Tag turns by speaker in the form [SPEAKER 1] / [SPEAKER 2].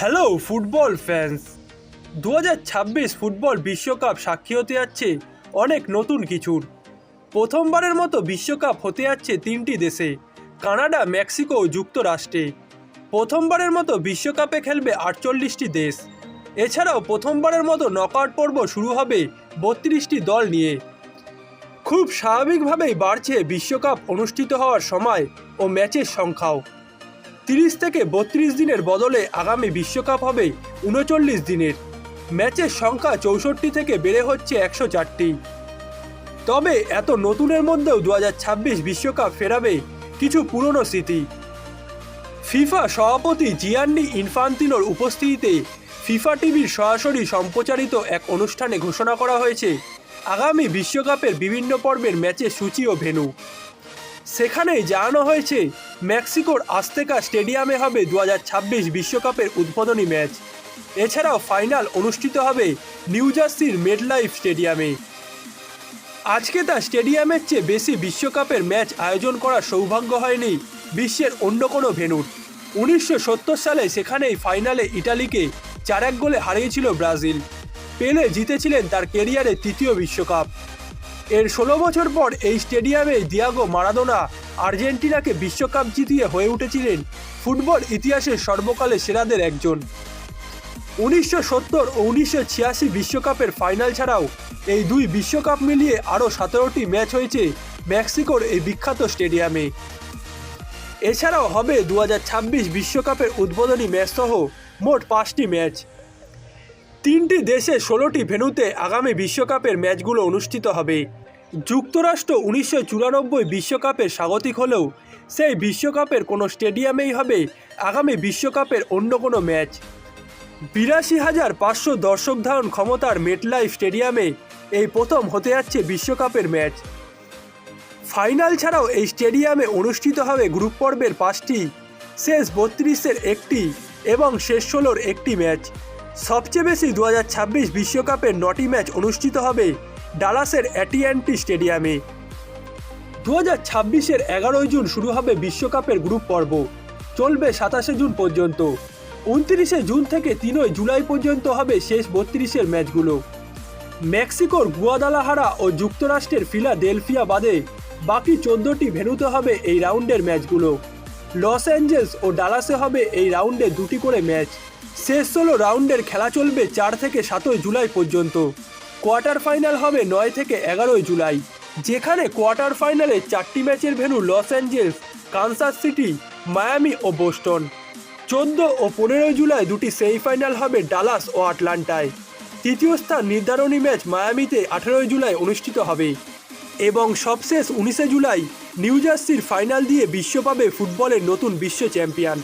[SPEAKER 1] Hello football fans দু হাজার ছাব্বিশ ফুটবল বিশ্বকাপ সাক্ষী হতে যাচ্ছে অনেক নতুন কিছুর। প্রথমবারের মতো বিশ্বকাপ হতে যাচ্ছে তিনটি দেশে, কানাডা, মেক্সিকো ও যুক্তরাষ্ট্রে। প্রথমবারের মতো বিশ্বকাপে খেলবে আটচল্লিশটি দেশ। এছাড়াও প্রথমবারের মতো নকআউট পর্ব শুরু হবে বত্রিশটি দল নিয়ে। খুব স্বাভাবিকভাবেই বাড়ছে বিশ্বকাপ অনুষ্ঠিত হওয়ার সময় ও ম্যাচের সংখ্যাও। তিরিশ থেকে বত্রিশ দিনের বদলে আগামী বিশ্বকাপ হবে উনচল্লিশ দিনের। ম্যাচের সংখ্যা চৌষট্টি থেকে বেড়ে হচ্ছে একশো চারটি। তবে এত নতুনের মধ্যেও দু বিশ্বকাপ ফেরাবে কিছু পুরনো স্মৃতি। ফিফা সভাপতি জিয়ান্নি ইনফান্তিনোর উপস্থিতিতে ফিফা টিভির সরাসরি সম্প্রচারিত এক অনুষ্ঠানে ঘোষণা করা হয়েছে, আগামী বিশ্বকাপের বিভিন্ন পর্বের ম্যাচের সূচি ও ভেন্যু। সেখানেই জানানো হয়েছে, মেক্সিকোর আস্তেকা স্টেডিয়ামে হবে দু বিশ্বকাপের উদ্বোধনী ম্যাচ। এছাড়াও ফাইনাল অনুষ্ঠিত হবে নিউ জার্সির মেডলাইফ স্টেডিয়ামে। আজকে তা স্টেডিয়ামের চেয়ে বেশি বিশ্বকাপের ম্যাচ আয়োজন করার সৌভাগ্য হয়নি বিশ্বের অন্য কোনো ভেন্যুর। উনিশশো সালে সেখানেই ফাইনালে ইটালিকে চার এক গোলে হারিয়েছিল ব্রাজিল। পেলে জিতেছিলেন তার কেরিয়ারে তৃতীয় বিশ্বকাপ। এর ষোলো বছর পর এই স্টেডিয়ামে দিয়াগো মারাদোনা আর্জেন্টিনাকে বিশ্বকাপ জিতিয়ে হয়ে উঠেছিলেন ফুটবল ইতিহাসের সর্বকালে সেরাদের একজন। উনিশশো সত্তর ও উনিশশো ছিয়াশি বিশ্বকাপের ফাইনাল ছাড়াও এই দুই বিশ্বকাপ মিলিয়ে আরও সতেরোটি ম্যাচ হয়েছে মেক্সিকোর এই বিখ্যাত স্টেডিয়ামে। এছাড়াও হবে দু বিশ্বকাপের উদ্বোধনী ম্যাচ সহ মোট পাঁচটি ম্যাচ। তিনটি দেশে ষোলোটি ভেনুতে আগামী বিশ্বকাপের ম্যাচগুলো অনুষ্ঠিত হবে। যুক্তরাষ্ট্র উনিশশো চুরানব্বই বিশ্বকাপের স্বাগতিক হলেও সেই বিশ্বকাপের কোনো স্টেডিয়ামেই হবে আগামী বিশ্বকাপের অন্য কোনো ম্যাচ। বিরাশি হাজার পাঁচশো দর্শক ধারণ ক্ষমতার মেটলাইফ স্টেডিয়ামে এই প্রথম হতে যাচ্ছে বিশ্বকাপের ম্যাচ। ফাইনাল ছাড়াও এই স্টেডিয়ামে অনুষ্ঠিত হবে গ্রুপ পর্বের পাঁচটি, শেষ বত্রিশের একটি এবং শেষ ষোলোর একটি ম্যাচ। সবচেয়ে বেশি দু বিশ্বকাপের নটি ম্যাচ অনুষ্ঠিত হবে ডালাসের অ্যাটিয়ান্টি স্টেডিয়ামে। দু হাজার ছাব্বিশের এগারোই জুন শুরু হবে বিশ্বকাপের গ্রুপ পর্ব। চলবে সাতাশে জুন পর্যন্ত। উনত্রিশে জুন থেকে তিনই জুলাই পর্যন্ত হবে শেষ বত্রিশের ম্যাচগুলো। মেক্সিকোর গুয়াদালাহারা ও যুক্তরাষ্ট্রের ফিলাডেলফিয়া বাদে বাকি চোদ্দটি ভেনুতে হবে এই রাউন্ডের ম্যাচগুলো। লস অ্যাঞ্জেলস ও ডালাসে হবে এই রাউন্ডে দুটি করে ম্যাচ। শেষ ষোলো রাউন্ডের খেলা চলবে চার থেকে সাতই জুলাই পর্যন্ত। কোয়ার্টার ফাইনাল হবে নয় থেকে এগারোই জুলাই। যেখানে কোয়ার্টার ফাইনালে চারটি ম্যাচের venue Los Angeles, Kansas City, Miami ও বোস্টন। চোদ্দ ও পনেরোই জুলাই দুটি সেমিফাইনাল হবে ডালাস ও আটলান্টায়। তৃতীয় স্থান নির্ধারণী ম্যাচ মায়ামিতে আঠেরোই জুলাই অনুষ্ঠিত হবে। এবং সবশেষ উনিশে জুলাই নিউজার্সির ফাইনাল দিয়ে বিশ্ব পাবে ফুটবলের নতুন বিশ্ব চ্যাম্পিয়ন।